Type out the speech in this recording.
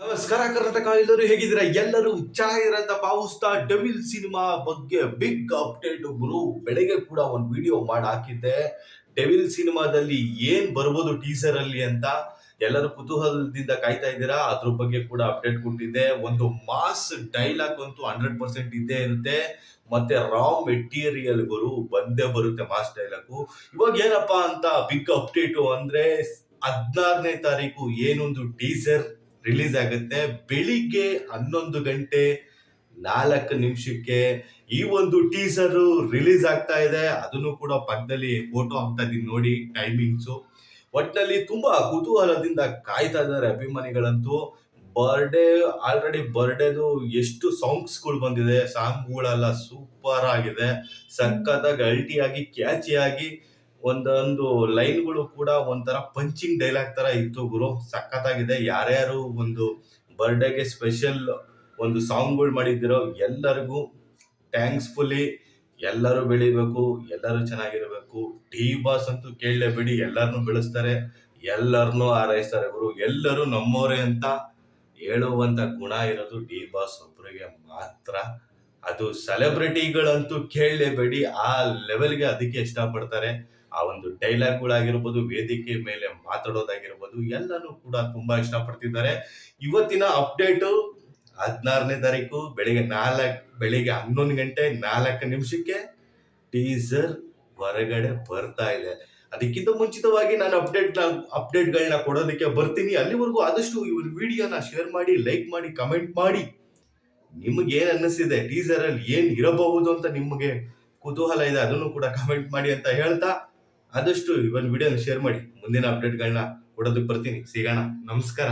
ನಮಸ್ಕಾರ ಕರ್ನಾಟಕ ಎಲ್ಲರೂ ಹೇಗಿದ್ದೀರಾ? ಎಲ್ಲರೂ ಚೆನ್ನಾಗಿರಂತ ಭಾವಿಸ್ತಾ ಡೆವಿಲ್ ಸಿನಿಮಾ ಬಗ್ಗೆ ಬಿಗ್ ಅಪ್ಡೇಟ್ ಗುರು ಬೆಳಗ್ಗೆ ಕೂಡ ಒಂದು ವಿಡಿಯೋ ಮಾಡಿ ಹಾಕಿದ್ದೆ. ಡೆವಿಲ್ ಸಿನಿಮಾದಲ್ಲಿ ಏನ್ ಬರ್ಬೋದು ಟೀಸರ್ ಅಲ್ಲಿ ಅಂತ ಎಲ್ಲರೂ ಕುತೂಹಲದಿಂದ ಕಾಯ್ತಾ ಇದ್ದೀರಾ? ಅದ್ರ ಬಗ್ಗೆ ಕೂಡ ಅಪ್ಡೇಟ್ ಕೊಟ್ಟಿದ್ದೆ. ಒಂದು ಮಾಸ್ ಡೈಲಾಗ್ ಅಂತೂ ಹಂಡ್ರೆಡ್ ಪರ್ಸೆಂಟ್ ಇದ್ದೇ ಇರುತ್ತೆ. ಮತ್ತೆ ರಾ ಮೆಟೀರಿಯಲ್ ಗುರು ಬಂದೇ ಬರುತ್ತೆ ಮಾಸ್ ಡೈಲಾಗು ಇವಾಗ ಏನಪ್ಪಾ ಅಂತ ಬಿಗ್ ಅಪ್ಡೇಟು ಅಂದ್ರೆ ಹದಿನಾರನೇ ತಾರೀಕು ಏನೊಂದು ಟೀಸರ್ ರಿಲೀಸ್ ಆಗುತ್ತೆ ಬೆಳಿಗ್ಗೆ ಹನ್ನೊಂದು ಗಂಟೆ ನಾಲ್ಕು ನಿಮಿಷಕ್ಕೆ. ಈ ಒಂದು ಟೀಸರ್ ರಿಲೀಸ್ ಆಗ್ತಾ ಇದೆ. ಅದನ್ನು ಕೂಡ ಪಕ್ಕದಲ್ಲಿ ಫೋಟೋ ಹಾಕ್ತಾ ಇದೀನಿ ನೋಡಿ ಟೈಮಿಂಗ್ಸು ಒಟ್ಟಿನಲ್ಲಿ ತುಂಬಾ ಕುತೂಹಲದಿಂದ ಕಾಯ್ತಾ ಇದ್ದಾರೆ ಅಭಿಮಾನಿಗಳಂತೂ. ಬರ್ಡೇ ಆಲ್ರೆಡಿ ಬರ್ಡೇದು ಎಷ್ಟು ಸಾಂಗ್ಸ್ಗಳು ಬಂದಿದೆ. ಸಾಂಗ್ಗಳೆಲ್ಲ ಸೂಪರ್ ಆಗಿದೆ. ಸಕ್ಕತ್ತಾಗಿ ಅಲ್ಟಿಯಾಗಿ ಕ್ಯಾಚಿಯಾಗಿ ಒಂದೊಂದು ಲೈನ್ಗಳು ಕೂಡ ಒಂಥರ ಪಂಚಿಂಗ್ ಡೈಲಾಗ್ ತರ ಇತ್ತು ಗುರು. ಸಖತ್ತಾಗಿದೆ. ಯಾರ್ಯಾರು ಒಂದು ಬರ್ಡೇಗೆ ಸ್ಪೆಷಲ್ ಒಂದು ಸಾಂಗ್ಗಳು ಮಾಡಿದ್ದಿರೋ ಎಲ್ಲರಿಗೂ ಥ್ಯಾಂಕ್ಸ್ಫುಲಿ ಎಲ್ಲರೂ ಬೆಳಿಬೇಕು, ಎಲ್ಲರೂ ಚೆನ್ನಾಗಿರಬೇಕು. ಡಿ ಬಾಸ್ ಅಂತೂ ಕೇಳಲೇಬೇಡಿ ಎಲ್ಲರನ್ನೂ ಬೆಳೆಸ್ತಾರೆ ಎಲ್ಲರನ್ನೂ ಆರೈಸ್ತಾರೆ ಗುರು. ಎಲ್ಲರೂ ನಮ್ಮವರೇ ಅಂತ ಹೇಳುವಂತ ಗುಣ ಇರೋದು ಡಿ ಬಾಸ್ ಒಬ್ಬರಿಗೆ ಮಾತ್ರ. ಅದು ಸೆಲೆಬ್ರಿಟಿಗಳಂತೂ ಕೇಳಲೇಬೇಡಿ ಆ ಲೆವೆಲ್ಗೆ ಅದಕ್ಕೆ ಇಷ್ಟಪಡ್ತಾರೆ. ಆ ಒಂದು ಡೈಲಾಗ್ಗಳಾಗಿರ್ಬೋದು ವೇದಿಕೆ ಮೇಲೆ ಮಾತಾಡೋದಾಗಿರ್ಬೋದು, ಎಲ್ಲನೂ ಕೂಡ ತುಂಬಾ ಇಷ್ಟಪಡ್ತಿದ್ದಾರೆ. ಇವತ್ತಿನ ಅಪ್ಡೇಟು ಹದಿನಾರನೇ ತಾರೀಕು ಬೆಳಿಗ್ಗೆ ನಾಲ್ಕು, ಬೆಳಿಗ್ಗೆ ಹನ್ನೊಂದು ಗಂಟೆ ನಾಲ್ಕು ನಿಮಿಷಕ್ಕೆ ಟೀಸರ್ ಹೊರಗಡೆ ಬರ್ತಾ ಇದೆ. ಅದಕ್ಕಿಂತ ಮುಂಚಿತವಾಗಿ ನಾನು ಅಪ್ಡೇಟ್ ಅಪ್ಡೇಟ್ಗಳನ್ನ ಕೊಡೋದಕ್ಕೆ ಬರ್ತೀನಿ. ಅಲ್ಲಿವರೆಗೂ ಆದಷ್ಟು ಇವ್ರ ವಿಡಿಯೋನ ಶೇರ್ ಮಾಡಿ ಲೈಕ್ ಮಾಡಿ ಕಮೆಂಟ್ ಮಾಡಿ. ನಿಮ್ಗೆ ಏನ್ ಅನ್ನಿಸ್ತಿದೆ? ಟೀಸರ್ ಅಲ್ಲಿ ಏನ್ ಇರಬಹುದು ಅಂತ ನಿಮಗೆ ಕುತೂಹಲ ಇದೆ, ಅದನ್ನು ಕೂಡ ಕಮೆಂಟ್ ಮಾಡಿ ಅಂತ ಹೇಳ್ತಾ ಆದಷ್ಟು ಇವನ್ ವಿಡಿಯೋನ ಶೇರ್ ಮಾಡಿ. ಮುಂದಿನ ಅಪ್ಡೇಟ್ಗಳನ್ನ ಕೊಡೋದಕ್ಕೆ ಬರ್ತೀನಿ. ಸಿಗೋಣ. ನಮಸ್ಕಾರ.